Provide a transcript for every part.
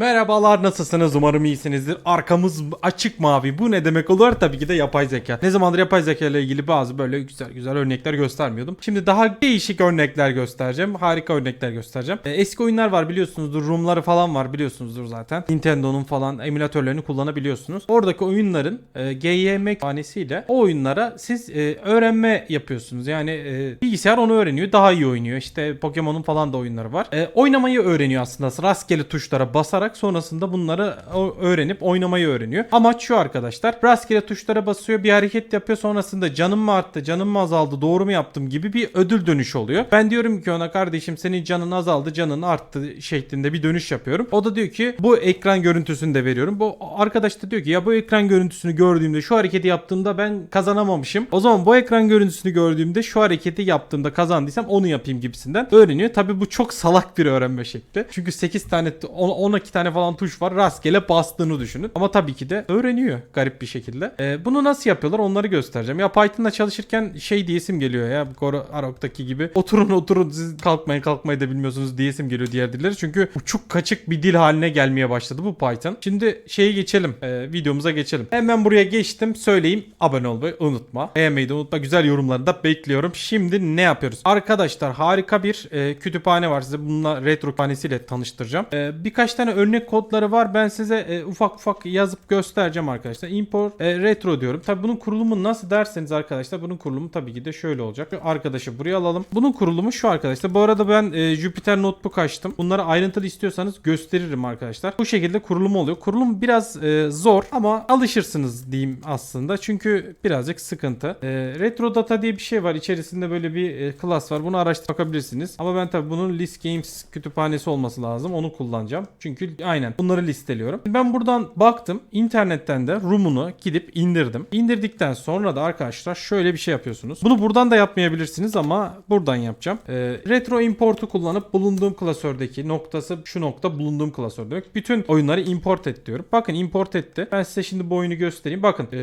Merhabalar nasılsınız umarım iyisinizdir. Arkamız açık mavi. Bu ne demek olur? Tabii ki de yapay zeka. Ne zamandır yapay zeka ile ilgili bazı böyle güzel güzel örnekler göstermiyordum. Şimdi daha değişik örnekler göstereceğim. Harika örnekler göstereceğim. E, eski oyunlar var biliyorsunuzdur. Room'ları falan var biliyorsunuzdur zaten. Nintendo'nun falan emülatörlerini kullanabiliyorsunuz. Oradaki oyunların e, GYM kütüphanesiyle o oyunlara siz e, öğrenme yapıyorsunuz. Yani e, bilgisayar onu öğreniyor. Daha iyi oynuyor. İşte Pokemon'un falan da oyunları var. E, oynamayı öğreniyor aslında. Rastgele tuşlara basarak sonrasında bunları öğrenip oynamayı öğreniyor. Amaç şu arkadaşlar. Rastgele tuşlara basıyor. Bir hareket yapıyor. Sonrasında canım mı arttı, canım mı azaldı, doğru mu yaptım gibi bir ödül dönüşü oluyor. Ben diyorum ki ona kardeşim senin canın azaldı, canın arttı şeklinde bir dönüş yapıyorum. O da diyor ki bu ekran görüntüsünü de veriyorum. Bu arkadaş da diyor ki ya bu ekran görüntüsünü gördüğümde şu hareketi yaptığımda ben kazanamamışım. O zaman bu ekran görüntüsünü gördüğümde şu hareketi yaptığımda kazandıysam onu yapayım gibisinden öğreniyor. Tabi bu çok salak bir öğrenme şekli. Çünkü 8 tane 10 12 tane falan tuş var. Rastgele bastığını düşünün. Ama tabii ki de öğreniyor garip bir şekilde. Ee, bunu nasıl yapıyorlar onları göstereceğim. Ya Python'da çalışırken şey diyesim geliyor ya. Arok'taki gibi. Oturun oturun siz kalkmayın kalkmayı da bilmiyorsunuz diyesim geliyor diğer dilleri. Çünkü uçuk kaçık bir dil haline gelmeye başladı bu Python. Şimdi şeye geçelim. Ee, videomuza geçelim. Hemen buraya geçtim. Söyleyeyim. Abone olmayı unutma. Beğenmeyi de unutma. Güzel yorumlarını da bekliyorum. Şimdi ne yapıyoruz? Arkadaşlar harika bir e, kütüphane var. Size bununla retro kütüphanesiyle tanıştıracağım. E, birkaç tane örnek kodları var. Ben size e, ufak ufak yazıp göstereceğim arkadaşlar. Import e, retro diyorum. Tabi bunun kurulumu nasıl derseniz arkadaşlar bunun kurulumu tabii ki de şöyle olacak. Arkadaşı buraya alalım. Bunun kurulumu şu arkadaşlar. Bu arada ben e, Jupyter Notebook açtım. Bunları ayrıntılı istiyorsanız gösteririm arkadaşlar. Bu şekilde kurulumu oluyor. Kurulum biraz e, zor ama alışırsınız diyeyim aslında. Çünkü birazcık sıkıntı. E, retro data diye bir şey var. İçerisinde böyle bir e, class var. Bunu araştırıp bakabilirsiniz. Ama ben tabii bunun list games kütüphanesi olması lazım. Onu kullanacağım. Çünkü aynen bunları listeliyorum. Ben buradan baktım. internetten de Room'unu gidip indirdim. İndirdikten sonra da arkadaşlar şöyle bir şey yapıyorsunuz. Bunu buradan da yapmayabilirsiniz ama buradan yapacağım. E, retro import'u kullanıp bulunduğum klasördeki noktası şu nokta bulunduğum klasör demek. Bütün oyunları import et diyorum. Bakın import etti. Ben size şimdi bu oyunu göstereyim. Bakın e,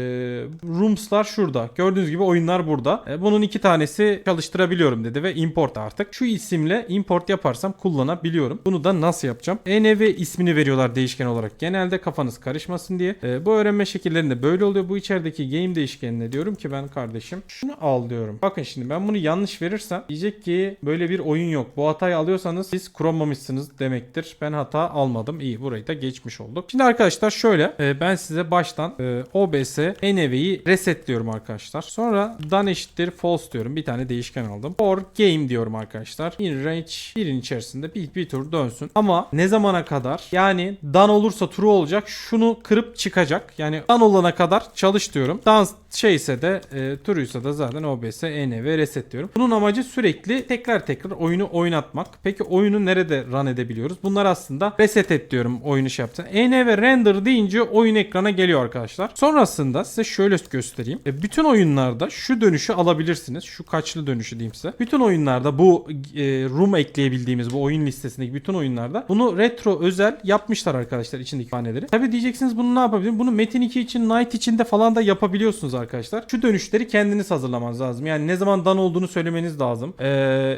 Rooms'lar şurada. Gördüğünüz gibi oyunlar burada. E, bunun iki tanesi çalıştırabiliyorum dedi ve import artık. Şu isimle import yaparsam kullanabiliyorum. Bunu da nasıl yapacağım? env ismini veriyorlar değişken olarak. Genelde kafanız karışmasın diye. E, bu öğrenme şekillerinde böyle oluyor. Bu içerideki game değişkenine diyorum ki ben kardeşim şunu al diyorum. Bakın şimdi ben bunu yanlış verirsem diyecek ki böyle bir oyun yok. Bu hatayı alıyorsanız siz kuramamışsınız demektir. Ben hata almadım. İyi burayı da geçmiş olduk. Şimdi arkadaşlar şöyle e, ben size baştan e, OBS env'yi resetliyorum arkadaşlar. Sonra done eşittir false diyorum. Bir tane değişken aldım. For game diyorum arkadaşlar. In range 1'in içerisinde bir, bir tur dönsün. Ama ne zamana kadar? Yani done olursa true olacak. Şunu kırıp çıkacak. Yani done olana kadar çalış diyorum. Done şeyse de e, true'ysa da zaten OBS env reset diyorum. Bunun amacı sürekli tekrar tekrar oyunu oynatmak. Peki oyunu nerede run edebiliyoruz? Bunlar aslında reset et diyorum oyunu şey yaptı. env render deyince oyun ekrana geliyor arkadaşlar. Sonrasında size şöyle göstereyim. E, bütün oyunlarda şu dönüşü alabilirsiniz. Şu kaçlı dönüşü diyeyim size. Bütün oyunlarda bu e, room ekleyebildiğimiz bu oyun listesindeki bütün oyunlarda bunu retro özel yapmışlar arkadaşlar içindeki haneleri. Tabi diyeceksiniz bunu ne yapabilirim? Bunu Metin 2 için, Night için de falan da yapabiliyorsunuz arkadaşlar. Şu dönüşleri kendiniz hazırlamanız lazım. Yani ne zaman dan olduğunu söylemeniz lazım. Ee,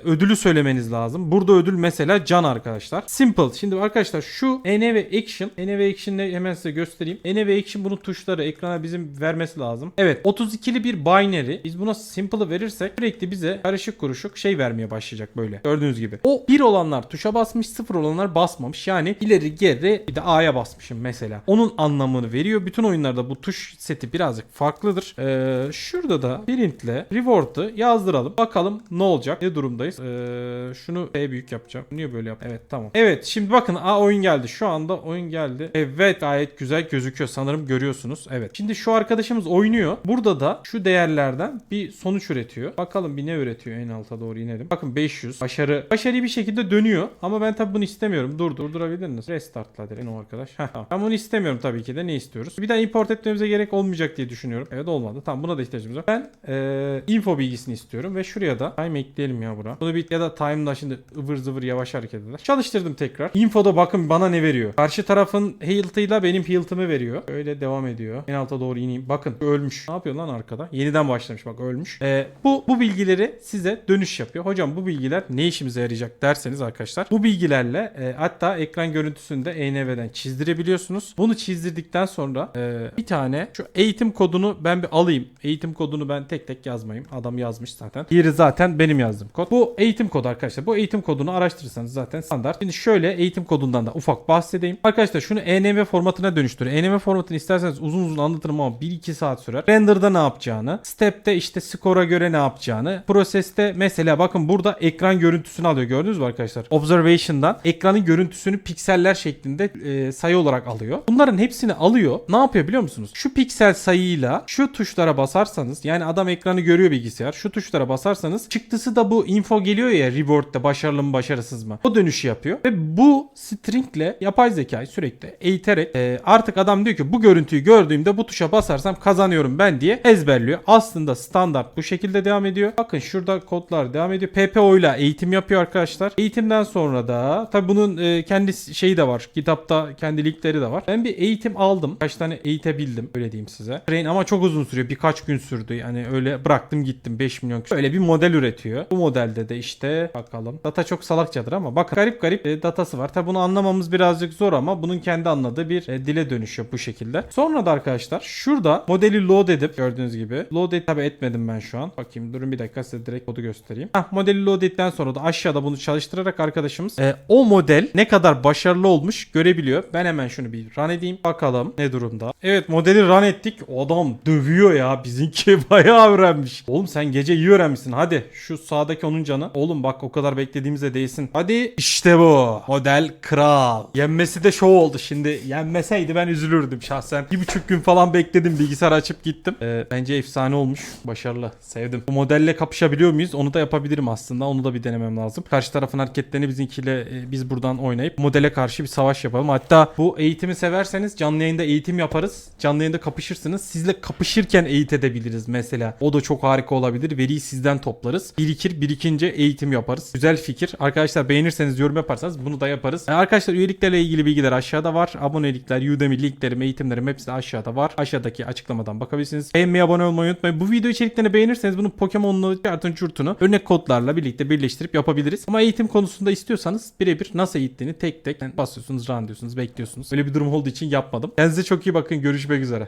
ödülü söylemeniz lazım. Burada ödül mesela can arkadaşlar. Simple. Şimdi arkadaşlar şu env action. env action'ı hemen size göstereyim. env action bunun tuşları ekrana bizim vermesi lazım. Evet 32'li bir binary. Biz buna simple'ı verirsek sürekli bize karışık kuruşuk şey vermeye başlayacak böyle. Gördüğünüz gibi. O bir olanlar tuşa basmış, sıfır olanlar basmamış. Yani ileri geri bir de A'ya basmışım mesela. Onun anlamını veriyor. Bütün oyunlarda bu tuş seti birazcık farklıdır. Ee, şurada da printle reward'ı yazdıralım. Bakalım ne olacak? Ne durumdayız? Ee, şunu E büyük yapacağım. Niye böyle yap? Evet tamam. Evet şimdi bakın A oyun geldi. Şu anda oyun geldi. Evet gayet güzel gözüküyor. Sanırım görüyorsunuz. Evet. Şimdi şu arkadaşımız oynuyor. Burada da şu değerlerden bir sonuç üretiyor. Bakalım bir ne üretiyor en alta doğru inelim. Bakın 500. Başarı. Başarı bir şekilde dönüyor. Ama ben tabii bunu istemiyorum. Dur durdurabilir misin? Restartla derin o arkadaş. Ben bunu istemiyorum tabii ki de. Ne istiyoruz? Bir daha import etmemize gerek olmayacak diye düşünüyorum. Evet olmadı. Tamam buna da ihtiyacımız var. Ben eee, info bilgisini istiyorum ve şuraya da time ekleyelim ya bura. Bunu bir ya da time'da şimdi ıvır zıvır yavaş hareket eder. Çalıştırdım tekrar. Infoda bakın bana ne veriyor. Karşı tarafın health'ıyla benim health'ımı veriyor. Öyle devam ediyor. En alta doğru ineyim. Bakın ölmüş. Ne yapıyor lan arkada? Yeniden başlamış bak ölmüş. Ee, bu bu bilgileri size dönüş yapıyor. Hocam bu bilgiler ne işimize yarayacak derseniz arkadaşlar. Bu bilgilerle e, hatta ekran görüntüsü görüntüsünü de ENV'den çizdirebiliyorsunuz. Bunu çizdirdikten sonra e, bir tane şu eğitim kodunu ben bir alayım. Eğitim kodunu ben tek tek yazmayayım. Adam yazmış zaten. Diğeri zaten benim yazdığım kod. Bu eğitim kodu arkadaşlar. Bu eğitim kodunu araştırırsanız zaten standart. Şimdi şöyle eğitim kodundan da ufak bahsedeyim. Arkadaşlar şunu ENV formatına dönüştür. ENV formatını isterseniz uzun uzun anlatırım ama 1-2 saat sürer. Render'da ne yapacağını, step'te işte skora göre ne yapacağını, proseste mesela bakın burada ekran görüntüsünü alıyor. Gördünüz mü arkadaşlar? Observation'dan ekranın görüntüsünü pikseller şeklinde e, sayı olarak alıyor. Bunların hepsini alıyor. Ne yapıyor biliyor musunuz? Şu piksel sayıyla şu tuşlara basarsanız yani adam ekranı görüyor bilgisayar. Şu tuşlara basarsanız çıktısı da bu info geliyor ya reward'da başarılı mı başarısız mı? O dönüşü yapıyor. Ve bu stringle yapay zekayı sürekli eğiterek e, artık adam diyor ki bu görüntüyü gördüğümde bu tuşa basarsam kazanıyorum ben diye ezberliyor. Aslında standart bu şekilde devam ediyor. Bakın şurada kodlar devam ediyor. PPO ile eğitim yapıyor arkadaşlar. Eğitimden sonra da tabi bunun e, kendi şeyi de var. Kitapta kendi linkleri de var. Ben bir eğitim aldım. Kaç tane eğitebildim öyle diyeyim size. Train ama çok uzun sürüyor. Birkaç gün sürdü. Yani öyle bıraktım gittim 5 milyon kişi. Öyle bir model üretiyor. Bu modelde de işte bakalım. Data çok salakçadır ama bakın garip garip e, datası var. Tabi bunu anlamamız birazcık zor ama bunun kendi anladığı bir e, dile dönüşüyor bu şekilde. Sonra da arkadaşlar şurada modeli load edip gördüğünüz gibi load et tabi etmedim ben şu an. Bakayım durun bir dakika size direkt kodu göstereyim. Hah modeli load ettikten sonra da aşağıda bunu çalıştırarak arkadaşımız e, o model ne kadar başarılı olmuş görebiliyor. Ben hemen şunu bir run edeyim. Bakalım ne durumda. Evet modeli run ettik. Adam dövüyor ya. Bizimki bayağı öğrenmiş. Oğlum sen gece iyi öğrenmişsin. Hadi şu sağdaki onun canı. Oğlum bak o kadar beklediğimize değsin. Hadi işte bu. Model kral. Yenmesi de şov oldu şimdi. Yenmeseydi ben üzülürdüm şahsen. Bir buçuk gün falan bekledim. Bilgisayar açıp gittim. Ee, bence efsane olmuş. Başarılı. Sevdim. Bu modelle kapışabiliyor muyuz? Onu da yapabilirim aslında. Onu da bir denemem lazım. Karşı tarafın hareketlerini bizimkiyle e, biz buradan oynayıp modele karşı bir savaş yapalım. Hatta bu eğitimi severseniz canlı yayında eğitim yaparız. Canlı yayında kapışırsınız. Sizle kapışırken eğitebiliriz mesela. O da çok harika olabilir. Veriyi sizden toplarız. Birikir birikince eğitim yaparız. Güzel fikir. Arkadaşlar beğenirseniz yorum yaparsanız bunu da yaparız. E, arkadaşlar üyeliklerle ilgili bilgiler aşağıda var. Abonelikler, Udemy linklerim, eğitimlerim hepsi de aşağıda var. Aşağıdaki açıklamadan bakabilirsiniz. Beğenmeyi, abone olmayı unutmayın. Bu video içeriklerini beğenirseniz bunun Pokemon'lu kartın çurtunu örnek kodlarla birlikte birleştirip yapabiliriz. Ama eğitim konusunda istiyorsanız birebir nasıl eğittiğini tek tek basıyorsunuz, run diyorsunuz, bekliyorsunuz. Öyle bir durum olduğu için yapmadım. Kendinize çok iyi bakın. Görüşmek üzere.